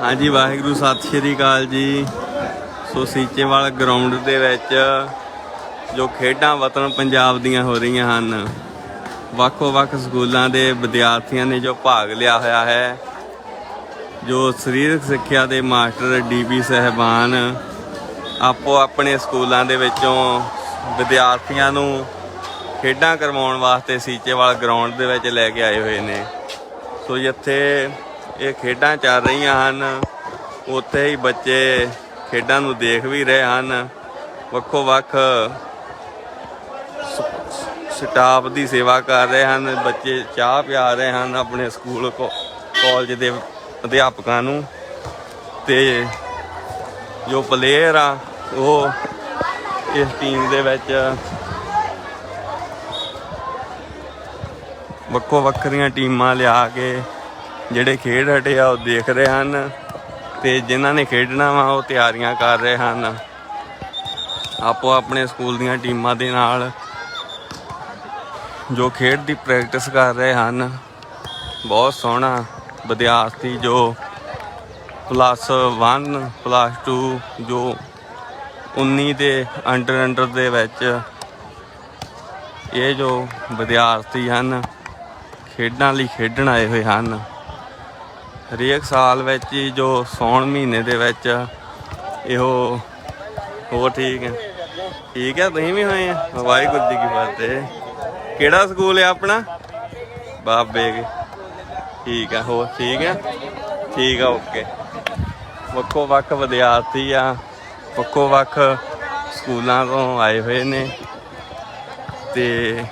ਹਾਂਜੀ, ਵਾਹਿਗੁਰੂ, ਸਤਿ ਸ਼੍ਰੀ ਅਕਾਲ ਜੀ। ਸੋ ਸੀਚੇਵਾਲ ਗਰਾਊਂਡ ਦੇ ਵਿੱਚ ਜੋ ਖੇਡਾਂ ਵਤਨ ਪੰਜਾਬ ਦੀਆਂ ਹੋ ਰਹੀਆਂ ਹਨ ਵੱਖੋ ਵੱਖ ਸਕੂਲਾਂ ਦੇ ਵਿਦਿਆਰਥੀਆਂ ਨੇ ਜੋ ਭਾਗ ਲਿਆ ਹੋਇਆ ਹੈ, ਜੋ ਸਰੀਰਕ ਸਿੱਖਿਆ ਦੇ ਮਾਸਟਰ ਡੀਪੀ ਸਹਿਬਾਨ ਆਪੋ ਆਪਣੇ ਸਕੂਲਾਂ ਦੇ ਵਿੱਚੋਂ ਵਿਦਿਆਰਥੀਆਂ ਨੂੰ ਖੇਡਾਂ ਕਰਵਾਉਣ ਵਾਸਤੇ ਸੀਚੇਵਾਲ ਗਰਾਊਂਡ ਦੇ ਵਿੱਚ ਲੈ ਕੇ ਆਏ ਹੋਏ ਨੇ। ਸੋ ਜਿੱਥੇ ਇਹ ਖੇਡਾਂ ਚੱਲ ਰਹੀਆਂ ਹਨ। ਉੱਥੇ ਹੀ ਬੱਚੇ ਖੇਡਾਂ ਨੂੰ ਦੇਖ ਵੀ ਰਹੇ ਹਨ। ਵੱਖੋ ਵੱਖ ਸਟਾਫ ਦੀ ਸੇਵਾ ਕਰ ਰਹੇ ਹਨ। ਬੱਚੇ ਚਾਹ ਪਿਆ ਰਹੇ ਹਨ ਆਪਣੇ ਸਕੂਲ ਕੋ ਕਾਲਜ ਦੇ ਅਧਿਆਪਕਾਂ ਨੂੰ। ਤੇ ਜੋ ਪਲੇਅਰ ਆ, ਉਹ ਇਸ ਟੀਮ ਦੇ ਵਿੱਚ ਵੱਖੋ ਵੱਖਰੀਆਂ ਟੀਮਾਂ ਲਿਆ ਕੇ ਜਿਹੜੇ ਖੇਡ ਹਟੇ ਆ, ਉਹ ਦੇਖ ਰਹੇ ਹਨ ਤੇ ਜਿਨ੍ਹਾਂ ਨੇ ਖੇਡਣਾ ਵਾ, ਉਹ ਤਿਆਰੀਆਂ ਕਰ ਰਹੇ ਹਨ। ਆਪੋ ਆਪਣੇ ਸਕੂਲ ਦੀਆਂ ਟੀਮਾਂ ਦੇ ਨਾਲ ਜੋ ਖੇਡ ਦੀ ਪ੍ਰੈਕਟਿਸ ਕਰ ਰਹੇ ਹਨ, ਬਹੁਤ ਸੋਹਣਾ ਵਿਦਿਆਰਥੀ ਜੋ ਪਲੱਸ 1 ਪਲੱਸ 2 ਜੋ 19 ਦੇ ਅੰਡਰ ਅੰਡਰ ਦੇ ਵਿੱਚ ਇਹ ਜੋ ਵਿਦਿਆਰਥੀ ਹਨ, ਖੇਡਾਂ ਲਈ ਖੇਡਣ ਆਏ ਹੋਏ ਹਨ। ਹਰੇਕ ਸਾਲ ਵਿੱਚ ਹੀ ਜੋ ਸੌਣ ਮਹੀਨੇ ਦੇ ਵਿੱਚ ਇਹੋ ਹੋਰ ਠੀਕ ਹੈ। ਠੀਕ ਹੈ, ਤੁਸੀਂ ਵੀ ਹੋਏ ਆ। ਵਾਹਿਗੁਰੂ ਜੀ ਕੀ ਫਤਿਹ। ਕਿਹੜਾ ਸਕੂਲ ਹੈ ਆਪਣਾ? ਬਾਬੇ ਠੀਕ ਹੈ, ਹੋਰ ਠੀਕ ਹੈ? ਠੀਕ ਆ, ਓਕੇ। ਵੱਖੋ ਵੱਖ ਵਿਦਿਆਰਥੀ ਆ। ਵੱਖੋ ਵੱਖ ਸਕੂਲਾਂ ਤੋਂ ਆਏ ਹੋਏ ਨੇ। ਤੇ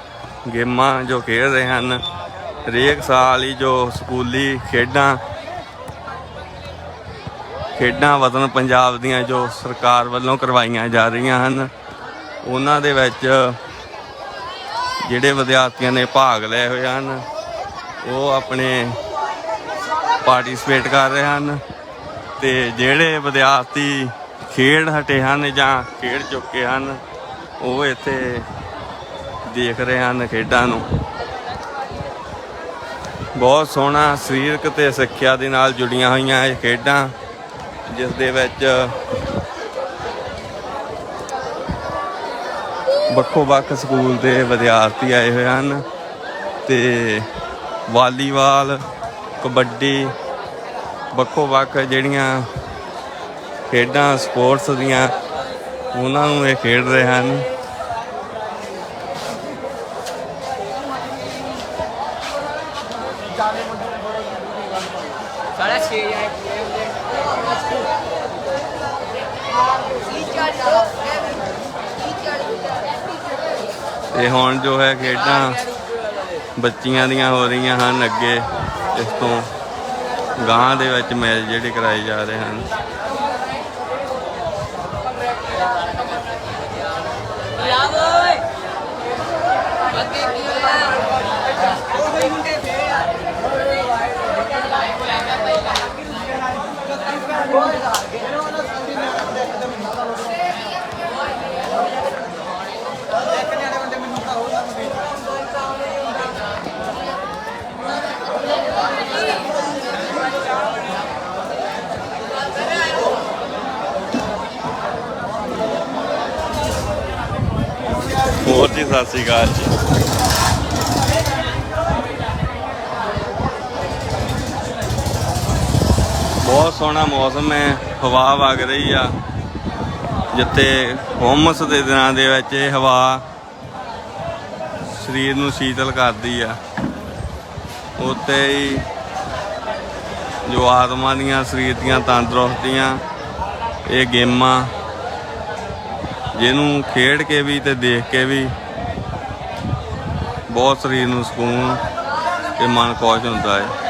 ਗੇਮਾਂ ਜੋ ਖੇਡ ਰਹੇ ਹਨ, ਹਰੇਕ ਸਾਲ ਹੀ ਜੋ ਸਕੂਲੀ ਖੇਡਾਂ ਖੇਡਾਂ ਵਤਨ ਪੰਜਾਬ ਦੀਆਂ ਜੋ ਸਰਕਾਰ ਵੱਲੋਂ ਕਰਵਾਈਆਂ ਜਾ ਰਹੀਆਂ ਹਨ, ਉਹਨਾਂ ਦੇ ਵਿੱਚ ਜਿਹੜੇ ਵਿਦਿਆਰਥੀਆਂ ਨੇ ਭਾਗ ਲਏ ਹੋਏ ਹਨ, ਉਹ ਆਪਣੇ ਪਾਰਟਿਸਿਪੇਟ ਕਰ ਰਹੇ ਹਨ ਤੇ ਜਿਹੜੇ ਵਿਦਿਆਰਥੀ ਖੇਡ ਹਟੇ ਹਨ ਜਾਂ ਖੇਡ ਚੁੱਕੇ ਹਨ, ਉਹ ਇੱਥੇ ਦੇਖ ਰਹੇ ਹਨ ਖੇਡਾਂ ਨੂੰ। ਬਹੁਤ ਸੋਹਣਾ ਸਰੀਰਕ ਤੇ ਸਿੱਖਿਆ ਦੇ ਨਾਲ ਜੁੜੀਆਂ ਹੋਈਆਂ ਇਹ ਖੇਡਾਂ। ਜਿਸ ਦੇ ਵਿੱਚ ਵੱਖੋ ਵੱਖ ਸਕੂਲ ਦੇ ਵਿਦਿਆਰਥੀ ਆਏ ਹੋਏ ਹਨ ਤੇ ਵਾਲੀਬਾਲ, ਕਬੱਡੀ, ਵੱਖੋ ਵੱਖ ਜਿਹੜੀਆਂ ਖੇਡਾਂ, ਸਪੋਰਟਸ ਦੀਆਂ, ਉਹਨਾਂ ਨੂੰ ਇਹ ਖੇਡ ਰਹੇ ਹਨ। ਸਾਡਾ 6 ਜਾਣੇ ਤੇ ਹੁਣ ਜੋ ਹੈ ਖੇਡਾਂ ਬੱਚੀਆਂ ਦੀਆਂ ਹੋ ਰਹੀਆਂ ਹਨ ਅੱਗੇ, ਇਸ ਤੋਂ ਗਾਂ ਦੇ ਵਿੱਚ ਮੈਚ ਜਿਹੜੇ ਕਰਾਏ ਜਾ ਰਹੇ ਹਨ। ਹੋਰ ਜੀ, ਸਤਿ ਸ੍ਰੀ ਅਕਾਲ ਜੀ। ਬਹੁਤ ਸੋਹਣਾ ਮੌਸਮ ਹੈ, ਹਵਾ ਵਗ ਰਹੀ ਆ। ਜਿੱਥੇ ਹੁਮਸ ਦੇ ਦਿਨਾਂ ਦੇ ਵਿੱਚ ਇਹ ਹਵਾ ਸਰੀਰ ਨੂੰ ਸ਼ੀਤਲ ਕਰਦੀ ਆ। ਉੱਤੇ ਹੀ ਜੋ ਆਤਮਾ ਦੀਆਂ, ਸਰੀਰ ਦੀਆਂ ਤੰਦਰੁਸਤੀਆਂ, ਇਹ ਗੇਮਾਂ, ਜਿਹਨੂੰ ਖੇਡ ਕੇ ਵੀ ਤੇ ਦੇਖ ਕੇ ਵੀ ਬਹੁਤ ਸਰੀਰ ਨੂੰ ਸਕੂਨ ਤੇ ਮਨ ਖੁਸ਼ ਹੁੰਦਾ ਹੈ।